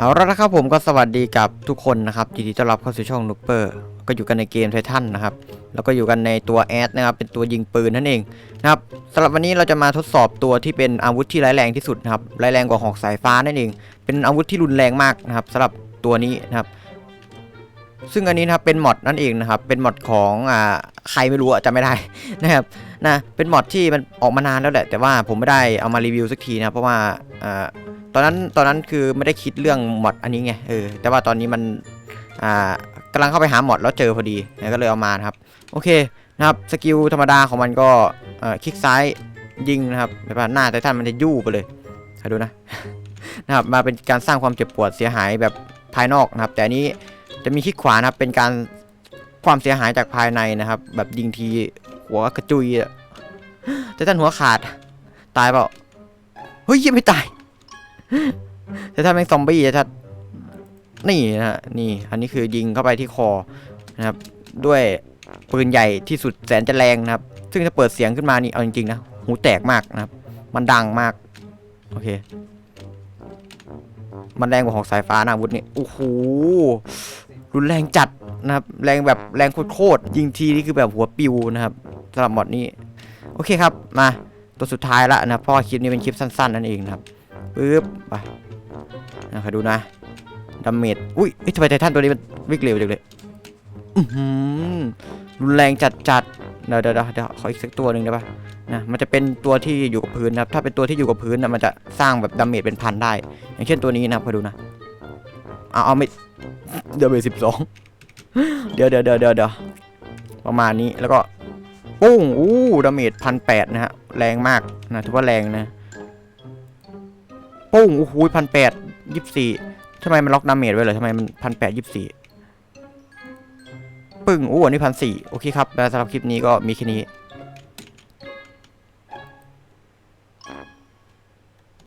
เอาละนะครับผมก็สวัสดีกับทุกคนนะครับยินดีต้อนรับเข้าสู่ช่องนุปเปอร์ก็อยู่กันในเกมไททันนะครับ แล้วก็อยู่กันในตัวแอดนะครับ เป็นตัวยิงปืนนั่นเองนะครับสำหรับวันนี้เราจะมาทดสอบตัวที่เป็นอาวุธที่ร้ายแรงที่สุดนะครับร้ายแรงกว่าหอกสายฟ้านั่นเอง เป็นอาวุธที่รุนแรงมากนะครับสำหรับตัวนี้นะครับ ซึ่งอันนี้นะครับเป็นมอดนั่นเองนะครับ เป็นมอดของอ่าใครไม่รู้อะจำไม่ได้นะครับนะเป็นมอดที่มันออกมานานแล้วแหละแต่ว่าผมไม่ได้เอามารีวิวสักทีนะเพราะว่า อ่าตอนนั้นตอนนั้นคือไม่ได้คิดเรื่องมอดอันนี้ไงเออแต่ว่าตอนนี้มันอ่ากำลังเข้าไปหาหมอดแล้วเจอพอดีก็เลยเอามาครับ โอเคนะครับสกิลธรรมดาของมันก็เอ่อคลิกซ้ายยิงนะครับแบบว่าหน้าไททันมันจะยู่ไปเลยใครดูนะนะครับมาเป็นการสร้างความเจ็บปวดเสียหายแบบภายนอกนะครับ แต่นี้จะมีคลิกขวานะครับเป็นการความเสียหายจากภายในนะครับ แบบยิงทีหัวกระจุยไททันหัวขาดตายเปล่าเฮ้ยยังไม่ตาย แต่ถ้าเป็นซอมบี้จะนี่นะฮะนี่อันนี้คือยิงเข้าไปที่คอนะครับ ด้วยปืนใหญ่ที่สุดแสนจะแรงนะครับ ซึ่งถ้าเปิดเสียงขึ้นมานี่เอาจริงๆนะหูแตกมากนะครับ มันดังมาก โอเค มันแรงกว่าของสายฟ้านะอาวุธนี่โอ้โหรุนแรงจัดนะครับ แรงแบบแรงโคตรยิงทีนี่คือแบบหัวปิวนะครับสำหรับมอดนี้ โอเคครับมาตัวสุดท้ายละนะเพราะคลิปนี้เป็นคลิปสั้นๆนั่นเองนะครับ ปึ๊บไปนะครับดูนะดาเมจอุ้ยเอ๊ะทำไมไททันตัวนี้มันวิ่งเร็วจังเลยอือหือรุนแรงจัดจัดเดี๋ยวเดี๋ยวเดี๋ยวเดี๋ยวขออีกสักตัวหนึ่งได้ปะนะมันจะเป็นตัวที่อยู่กับพื้นนะครับถ้าเป็นตัวที่อยู่กับพื้นนะมันจะสร้างแบบดาเมจเป็นพันได้ อย่างเช่นตัวนี้นะครับคอดูนะเอาเอาไม่เดาเมจสิบสองเดี๋ยวเดี๋ยวเดี๋ยวเดี๋ยวเดี๋ยวประมาณนี้แล้วก็ปุ้งอู้ดาเมจพันแปดนะฮะแรงมากนะถือว่าแรงนะ ปุ้งโอ้โหพันแปดยี่สิบสี่ทำไมมันล็อกดาเมจไว้เลยทำไมมันพันแปดยี่สิบสี่ปึ้งโอ้อันนี้พันสี่โอเคครับแล้วสำหรับคลิปนี้ก็มีแค่นี้